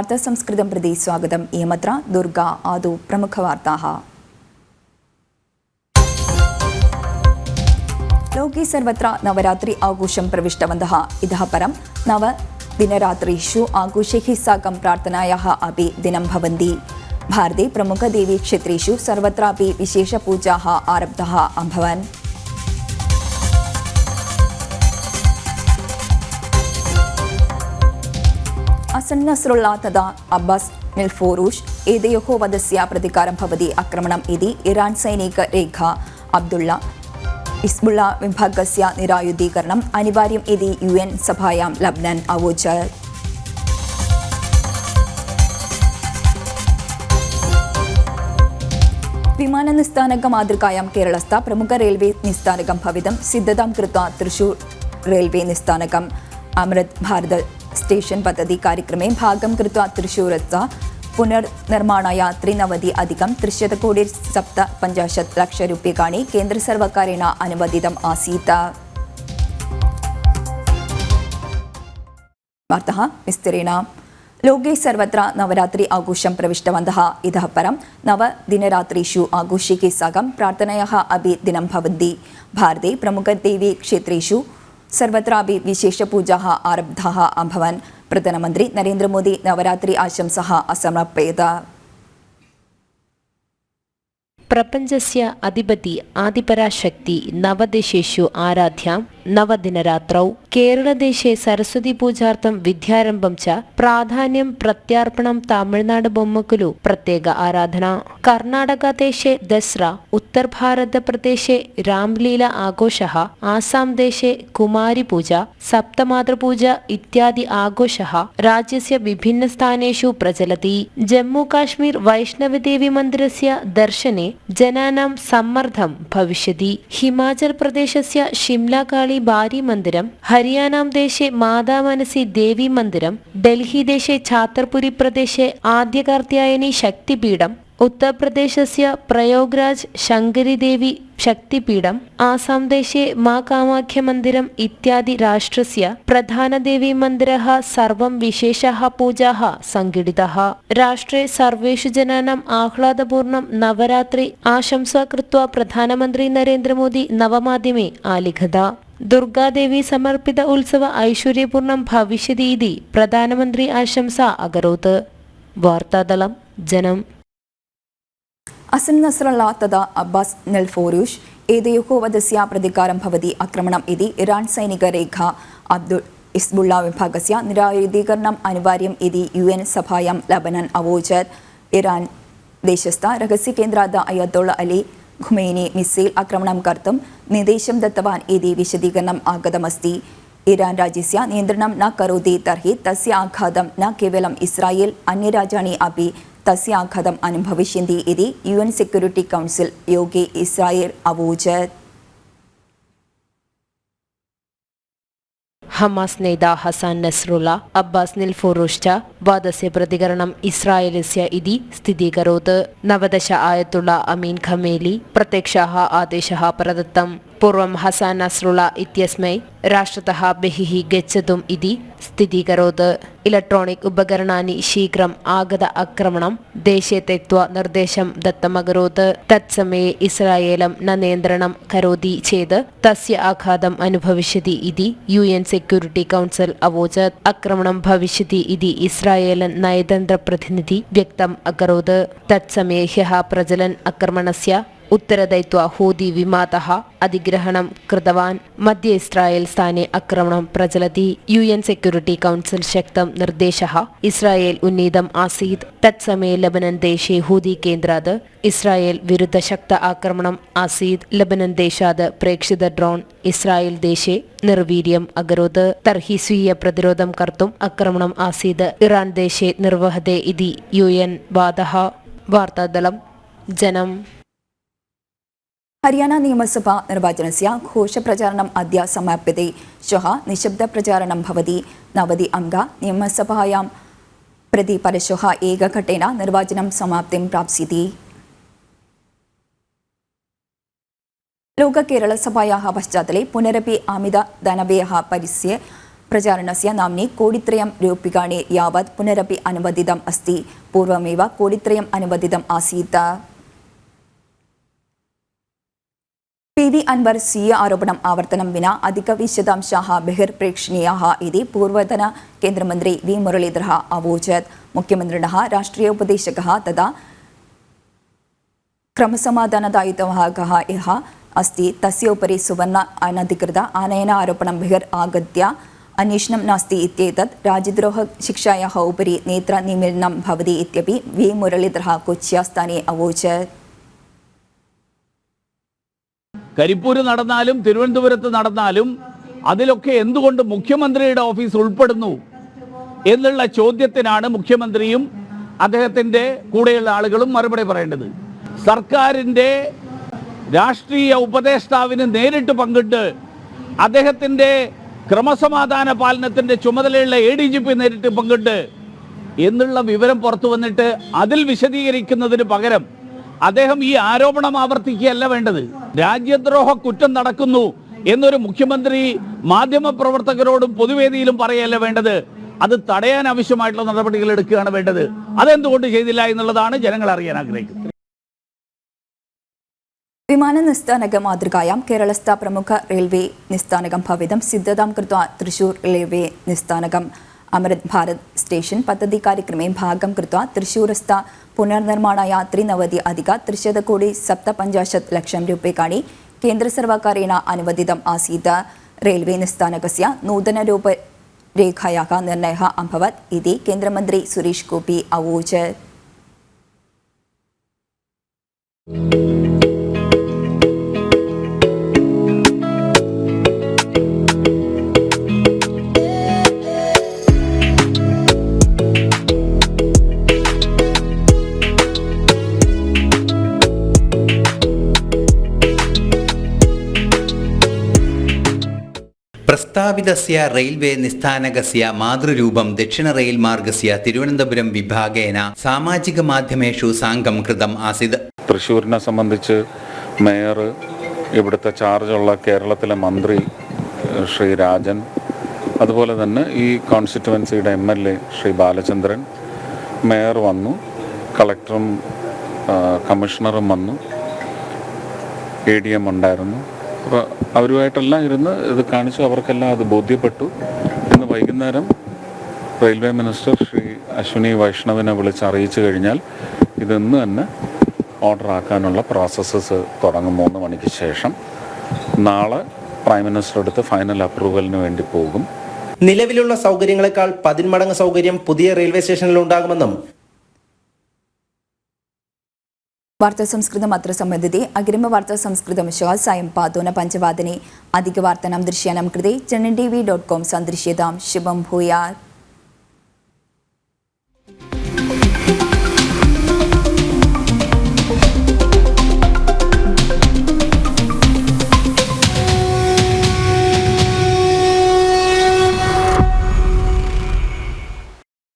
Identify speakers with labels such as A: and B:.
A: വാർത്താ സംസ്കൃതം പ്രതി സ്വാഗതം ഇയമത്ര ദുർഗ ആദു പ്രമുഖവാർത്താः लोके सर्वत्र नवरात्रि आघोषं प्रविष्टवन्तः इतः परं नवदिनरात्रिषु आघोषैः साकं प्रार्थनायाः अपि दिनं भवन्ति भारते प्रमुखदेवीक्षेत्रेषु सर्वत्रापि विशेषपूजाः आरब्धाः अभवन् അബ്ബാസ് മിൽഫോറൂഷ് ഏതയോഹോ വധസ്യ പ്രതികാരം ഭവതി ആക്രമണം ഇതി ഇറാൻ സൈനിക രേഖ അബ്ദുള്ള ഇസ്ബുള്ള വിഭാഗസ്യ നിരായുധീകരണം അനിവാര്യം ഇതി യു എൻ സഭായാം ലബ്നൻ അവോച്ച വിമാന നിസ്ഥാനക മാതൃകായാം കേരളസ്ഥ പ്രമുഖ റെയിൽവേ നിസ്ഥാനകം ഭവിതം സിദ്ധതാം കൃത്വ തൃശൂർ റെയിൽവേ നിസ്ഥാനകം അമൃത് ഭാരത स्टेशन् पद्धति कार्यक्रमे भागं कृत्वा तृशूरस्थ पुनर्निर्माणाय त्रिनवति अधिकं त्रिशतकोटि सप्तपञ्चाशत् लक्षरूप्यकाणि केन्द्रसर्वकारेण अनुवदितम् आसीत् वार्ताः विस्तरेण लोके सर्वत्र नवरात्रि आघोषं प्रविष्टवन्तः इतः परं नवदिनरात्रिषु आघोषैः साकं प्रार्थनायाः अपि दिनं भवन्ति भारते प्रमुखदेवीक्षेत्रेषु सर्वत्रापि आरब्धाः प्रधानमंत्री प्रधानमन्त्री नरेन्द्रमोदी नवरात्रि आशंसः प्रपंच
B: प्रपञ्चस्य अधिपति आदिपराशक्ति नवदेशेषु आराध्यां നവദിനരാത്രൗ കേരളദേശെ സരസ്വതി പൂജാർത്ഥം വിദ്യാരംഭം ച പ്രാധാന്യം പ്രത്യാർപ്പണം തമിഴ്നാട് ബൊമ്മക്കുലു പ്രത്യേക ആരാധന. കർണാടക കർണാടകദേശേ ദസ്ര ഉത്തർഭാരതപ്രദേശേ രാംലീല ആഘോഷ ആസാം ദേശെ കുമാരി പൂജ സപ്തമാതൃപൂജ ഇത്യാദി ആഘോഷ രാജ്യസ്യ വിഭിന്ന സ്ഥാനേഷു പ്രചലതി. ജമ്മു കാശ്മീർ വൈഷ്ണവദേവി മന്ദിരസ്യ ദർശനെ ജനാനാം സമ്മർദ്ദം ഭവിഷ്യതി. ഹിമാചൽ പ്രദേശസ്യ ഷിംല ബാലി ബാരി മന്ദിരം ഹരിയാനാംദേശെ മാതാമനസി ദേവി മന്ദിരം ഡൽഹിദേശെ ഛാത്തർപുരി പ്രദേശെ ആദ്യകാർത്യായനി ശക്തിപീഠം ഉത്തർപ്രദേശസ്യ പ്രയോഗ്രാജ് ശങ്കരിദേവി ശക്തിപീഠം ആസാം ദേശീയ മാ കാമാഖ്യ മന്ദിരം ഇത്യാദി രാഷ്ട്രസ്യ പ്രധാനദേവീ മന്ദിര സർവം വിശേഷ പൂജാ സംഘടിത രാഷ്ട്രേ സർവേഷു ജനാനാം ആഹ്ലാദപൂർണം നവരാത്രി ആശംസ കൃത്വ പ്രധാനമന്ത്രി നരേന്ദ്രമോദി നവമാധ്യമേ ആലിഖത. ദുർഗാദേവി സമർപ്പിത ഉത്സവ ഐശ്വര്യപൂർണം ഭവിഷ്യതീതി പ്രധാനമന്ത്രി ആശംസ അകരോത്ത് വാർത്താതലം ജനം.
A: അസം നസ്രള്ള തഥാ അബ്ബാസ് നെൽഫോറൂഷ് വധസ്യ പ്രതികാരം ഭവതി ആക്രമണം ഇതി ഇറാൻ സൈനിക രേഖ. അബ്ദുൾ ഇസ്ബുള്ള വിഭാഗസ്യ നിരായുധീകരണം അനിവാര്യം ഇതി യു എൻ സഭായം ലബനൻ അവോചത് ഇറാൻ ദേശസ്ഥ രഹസ്യകേന്ദ്രാത അയ്യത്തുള്ള അലി ഖുമൈനി മിസൈൽ ആക്രമണം കർത്തും നിർദ്ദേശം ദത്തവാൻ ഇതി വിശദീകരണം ആഗതമസ്തി. ഇരാൻ രാജ്യസ്യ നിയന്ത്രണം ന കരോതി തർഹി തസ്യ ആഘാതം ന കേവലം ഇസ്രായേൽ അന്യരാജാണി അപി തസ്യ ആഘാതം അനുഭവിഷ്യന്തി ഇതി. യു എൻ സെക്യൂരിറ്റി കൗൺസിൽ യോഗി ഇസ്രായേൽ അവോചത്
B: ഹമാസ് നേതാ ഹസാൻ നസ്രുല അബ്ബാസ് നിൽ വാദസ്യ പ്രതികരണം ഇസ്രായേലിസ്യ ഇതി സ്ഥിതീകരോത്. നവദശ ആയത്തുള്ള അമീൻ ഖമേലി പ്രത്യക്ഷ ആദേശ പ്രദത്തം. പൂർവം ഹസാൻ അസ്രുള ഇത്യസ്മൈ രാഷ്ട്രത ബഹിഹി ഗച്ഛതും ഇതി സ്ഥിതീകരോത്. ഇലക്ട്രോണിക് ഉപകരണാനി ശീഘ്രം ആഗത ആക്രമണം ദേശീയ തെത്വ നിർദ്ദേശം ദത്തമകരോത്. തത്സമയെ ഇസ്രായേലം ന നിയന്ത്രണം കരോതി ചെയ്ത് തസ്യ ആഘാതം അനുഭവിഷ്യതി ഇതി യു എൻ സെക്യൂരിറ്റി കൗൺസിൽ അവോചത്. ആക്രമണം ഭവിഷ്യതി ഇതി ഇസ്രായേലൻ നയതന്ത്ര പ്രതിനിധി വ്യക്തം അകരോത്. തത്സമയ ഹ്യഹ പ്രചലൻ ആക്രമണസ്യ ഉത്തരദയിത്വ ഹൂതി വിമാത അധിഗ്രഹണം കൃതവാൻ. മധ്യ ഇസ്രായേൽ സ്ഥാനെ ആക്രമണം പ്രചലതി. യു എൻ സെക്യൂരിറ്റി കൗൺസിൽ ശക്തം നിർദ്ദേശ ഇസ്രായേൽ ഉന്നീതം ആസീദ്. തത്സമയ ലബനൻ ദേശേ ഹൂതി കേന്ദ്രാത്. ഇസ്രായേൽ വിരുദ്ധ ശക്ത ആക്രമണം ആസീദ്. ലബനൻ ദേശാത് പ്രേക്ഷിത ഡ്രോൺ. ഇസ്രായേൽ ദേശേ നിർവീര്യം അകരോത് തർഹി സ്വീയ പ്രതിരോധം കർത്തും ആക്രമണം ആസീദ്. ഇറാൻ ദേശേ നിർവഹതേ ഇതി. യു എൻ വാദഹ വാർത്താദളം. ജനം.
A: ഹരിയാന നിയമസഭാ നിർവാചനസ്യ ഘോഷപ്രചാരണം അദ്യ സമാപ്യത്തെ നിശബ്ദ പ്രചാരണം ഭവതി. നവതി അംഗ നിയമസഭായാം പ്രതി പരശ്വഹ ഏകഘട്ടേന നിർവാചനം സമാപ്തിം പ്രാപ്സിതി ലോക കേരളസഭായാ പശ്ചാത്തലെ പുനരപി അമിത ധനവ്യയ പരിസ്യ പ്രചാരണസ്യ നാമ്നി കോടിത്രയം രൂപ്യകാണി യാവത് പുനരപി അനുവദിതം അസ്തി. പൂർവമേവ കോടിത്രയം അനുവദിതം ആസീത്ത वि अन्वर् स्वीय आरोपणम् आवर्तनं विना अधिकविशदांशाः बहिर्प्रेक्षणीयाः इति पूर्वतन केन्द्रमन्त्री वि मुरलीधरः अवोचत् मुख्यमन्त्रिणः राष्ट्रिय उपदेशकः तथा क्रमसमाधानदायित्वः यः अस्ति तस्य उपरि सुवर्ण अनधिकृत आनयन आरोपणं बहिर् आगत्य अन्वेषणं नास्ति इत्येतत् राजद्रोहशिक्षायाः उपरि नेत्रनिमीलनं भवति इत्यपि वि मुरलीधरः कोच्यास्थाने अवोचत्
C: കരിപ്പൂര് നടന്നാലും തിരുവനന്തപുരത്ത് നടന്നാലും അതിലൊക്കെ എന്തുകൊണ്ട് മുഖ്യമന്ത്രിയുടെ ഓഫീസ് ഉൾപ്പെടുന്നു എന്നുള്ള ചോദ്യത്തിനാണ് മുഖ്യമന്ത്രിയും അദ്ദേഹത്തിന്റെ കൂടെയുള്ള ആളുകളും മറുപടി പറയേണ്ടത്. സർക്കാരിന്റെ രാഷ്ട്രീയ ഉപദേഷ്ടാവിന് നേരിട്ട് പങ്കിട്ട് അദ്ദേഹത്തിന്റെ ക്രമസമാധാന പാലനത്തിന്റെ ചുമതലയുള്ള എ ഡി ജി പി നേരിട്ട് പങ്കിട്ട് എന്നുള്ള വിവരം പുറത്തു വന്നിട്ട് അതിൽ വിശദീകരിക്കുന്നതിന് പകരം അദ്ദേഹം ഈ ആരോപണം ആവർത്തിക്കുകയല്ല വേണ്ടത്. രാജ്യദ്രോഹ കുറ്റം നടക്കുന്നു എന്നൊരു മുഖ്യമന്ത്രി മാധ്യമപ്രവർത്തകരോടും പൊതുവേദിയിലും പറയല്ല വേണ്ടത്. അത് തടയാൻ ആവശ്യമായിട്ടുള്ള നടപടികൾ എടുക്കുകയാണ് വേണ്ടത്. അതെന്തുകൊണ്ട് ചെയ്തില്ല എന്നുള്ളതാണ് ജനങ്ങൾ അറിയാൻ ആഗ്രഹിക്കുന്നത്.
A: വിമാന നിസ്ഥാനക മാതൃകായാം കേരളസ്ഥ പ്രമുഖ റെയിൽവേ നിസ്ഥാനകം ഭവിതം സിദ്ധതാം കൃത്വ തൃശൂർ റെയിൽവേ നിസ്ഥാനകം. അമൃത് ഭാരത് സ്റ്റേഷൻ പദ്ധതി കാര്യക്രമേ ഭാഗം കൃത്വ തൃശൂർസ്ഥ പുനർനിർമ്മാണ യാത്രി നവതി അധിക ത്രിശത കോടി സപ്ത പഞ്ചാശത് ലക്ഷം രൂപയ്ക്കാണ് കേന്ദ്ര സർവകാരേണ അനുവദിതം ആസീത്. റെയിൽവേ നിസ്ഥാനകസ്യ നൂതന രൂപരേഖയാ നിർണയ അഭവത്. ഇതി കേന്ദ്രമന്ത്രി സുരേഷ് ഗോപി അവോചത്
D: പ്രസ്താവിതസ്യ റെയിൽവേ നിസ്ഥാനകസ്യ മാതൃരൂപം ദക്ഷിണ റെയിൽ മാർഗസ്യ തിരുവനന്തപുരം വിഭാഗേന സാമാജിക മാധ്യമേഷു സാംഗം കൃതം ആസിത്
E: തൃശൂരിനെ സംബന്ധിച്ച് മേയർ ഇവിടുത്തെ ചാർജുള്ള കേരളത്തിലെ മന്ത്രി ശ്രീ രാജൻ അതുപോലെ തന്നെ ഈ കോൺസ്റ്റിറ്റുവൻസിയുടെ M L A Shri Balachandran mayor വന്നു കളക്ടറും കമ്മീഷണറും വന്നു എ ഡി എം ഉണ്ടായിരുന്നു. അപ്പോൾ അവരുമായിട്ടെല്ലാം ഇരുന്ന് ഇത് കാണിച്ചു. അവർക്കെല്ലാം അത് ബോധ്യപ്പെട്ടു. ഇന്ന് വൈകുന്നേരം റെയിൽവേ മിനിസ്റ്റർ ശ്രീ അശ്വിനി വൈഷ്ണവിനെ വിളിച്ച് അറിയിച്ചു കഴിഞ്ഞാൽ ഇതിന്ന് തന്നെ ഓർഡർ ആക്കാനുള്ള പ്രോസസ്സസ് തുടങ്ങും മൂന്ന് മണിക്ക് ശേഷം. നാളെ പ്രൈം മിനിസ്റ്റർ അടുത്ത് ഫൈനൽ അപ്രൂവലിന് വേണ്ടി പോകും.
F: നിലവിലുള്ള സൗകര്യങ്ങളെക്കാൾ പതിന്മടങ്ങ് സൗകര്യം പുതിയ റെയിൽവേ സ്റ്റേഷനിൽ ഉണ്ടാകുമെന്നും
A: വാർത്താ സംസ്കൃതം അത്ര സംബന്ധിതെ അഗ്രിമ വാർത്താ സംസ്കൃതം ശ്വാസായം പാതോന പഞ്ചവാദനെ. അധിക വാർത്തനം ദൃശ്യാനം കൃതി. ചണ്ണൻ ടി വി ഡോട്ട് കോം സന്ദർശ്യതാം. ശുഭം ഭൂയാ